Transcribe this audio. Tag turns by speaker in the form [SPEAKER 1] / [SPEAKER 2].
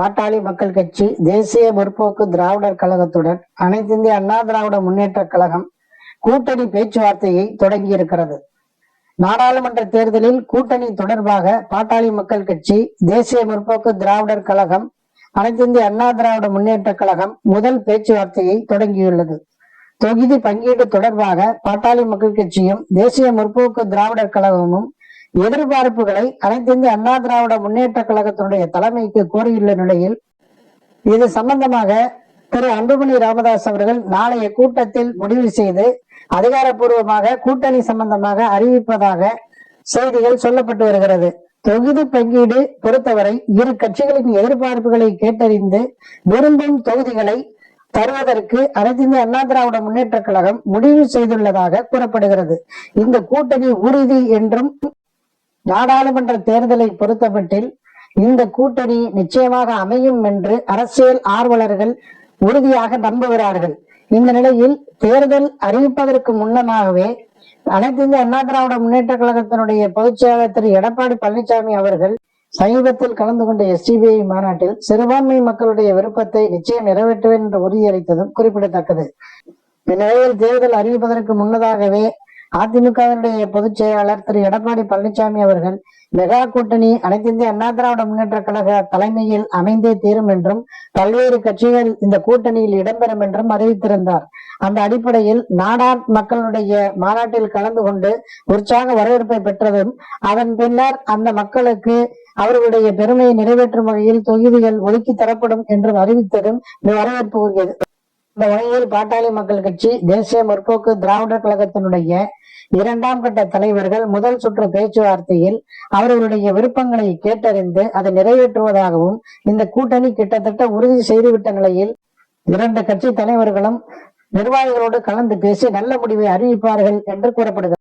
[SPEAKER 1] பாட்டாளி மக்கள் கட்சி தேசிய முற்போக்கு திராவிடர் கழகத்துடன் அனைத்து இந்திய அண்ணா திராவிட முன்னேற்ற கழகம் கூட்டணி பேச்சுவார்த்தையை தொடங்கியிருக்கிறது. நாடாளுமன்ற தேர்தலில் கூட்டணி தொடர்பாக பாட்டாளி மக்கள் கட்சி தேசிய முற்போக்கு திராவிடர் கழகம் அனைத்து இந்திய அண்ணா திராவிட முன்னேற்ற கழகம் முதல் பேச்சுவார்த்தையை தொடங்கியுள்ளது. தொகுதி பங்கீடு தொடர்பாக பாட்டாளி மக்கள் கட்சியும் தேசிய முற்போக்கு திராவிடர் கழகமும் எதிர்பார்ப்புகளை அனைத்து இந்திய அண்ணா திராவிட முன்னேற்ற கழகத்தினுடைய தலைமைக்கு கோரியுள்ள நிலையில் இது சம்பந்தமாக திரு அன்புமணி ராமதாஸ் அவர்கள் நாளைய கூட்டத்தில் முடிவு செய்து அதிகாரப்பூர்வமாக கூட்டணி சம்பந்தமாக அறிவிப்பதாக செய்திகள் சொல்லப்பட்டு வருகிறது. தொகுதி பங்கீடு பொறுத்தவரை இரு கட்சிகளின் எதிர்பார்ப்புகளை கேட்டறிந்து விரும்பும் தொகுதிகளை தருவதற்கு அனைத்து இந்திய அண்ணா திராவிட முன்னேற்ற கழகம் முடிவு செய்துள்ளதாக கூறப்படுகிறது. இந்த கூட்டணி உறுதி என்றும் நாடாளுமன்ற தேர்தலை பொறுத்தமட்டில் இந்த கூட்டணி நிச்சயமாக அமையும் என்று அரசியல் ஆர்வலர்கள் உறுதியாக நம்புகிறார்கள். இந்த நிலையில் தேர்தல் அறிவிப்பதற்கு முன்னமாகவே அனைத்து இந்திய அண்ணா திராவிட முன்னேற்ற கழகத்தினுடைய பொதுச் செயலாளர் திரு எடப்பாடி பழனிசாமி அவர்கள் சமீபத்தில் கலந்து கொண்ட எஸ்டிபிஐ மாநாட்டில் சிறுபான்மை மக்களுடைய விருப்பத்தை நிச்சயம் நிறைவேற்றுவேன் என்று உறுதியளித்ததும் குறிப்பிடத்தக்கது. இந்நிலையில் தேர்தல் அறிவிப்பதற்கு முன்னதாகவே அதிமுகவினுடைய பொதுச் செயலாளர் திரு எடப்பாடி பழனிசாமி அவர்கள் மெகா கூட்டணி அனைத்து இந்திய அண்ணா திராவிட முன்னேற்ற கழக தலைமையில் அமைந்தே தீரும் என்றும் பல்வேறு கட்சிகள் இந்த கூட்டணியில் இடம்பெறும் என்றும் அறிவித்திருந்தார். அந்த அடிப்படையில் நாடார் மக்களுடைய மாநாட்டில் கலந்து கொண்டு உற்சாக வரவேற்பை பெற்றதும் அதன் பின்னர் அந்த மக்களுக்கு அவர்களுடைய பெருமையை நிறைவேற்றும் வகையில் தொகுதிகள் ஒதுக்கி தரப்படும் என்றும் அறிவித்ததும் வரவேற்பு உரியது. இந்த வகையில் பாட்டாளி மக்கள் கட்சி தேசிய முற்போக்கு திராவிடர் கழகத்தினுடைய இரண்டாம் கட்ட தலைவர்கள் முதல் சுற்று பேச்சுவார்த்தையில் அவர்களுடைய விருப்பங்களை கேட்டறிந்து அதை நிறைவேற்றுவதாகவும் இந்த கூட்டணி கிட்டத்தட்ட உறுதி செய்துவிட்ட நிலையில் இரண்டு கட்சி தலைவர்களும் நிர்வாகிகளோடு கலந்து பேசி நல்ல முடிவை அறிவிப்பார்கள் என்று கூறப்படுகிறது.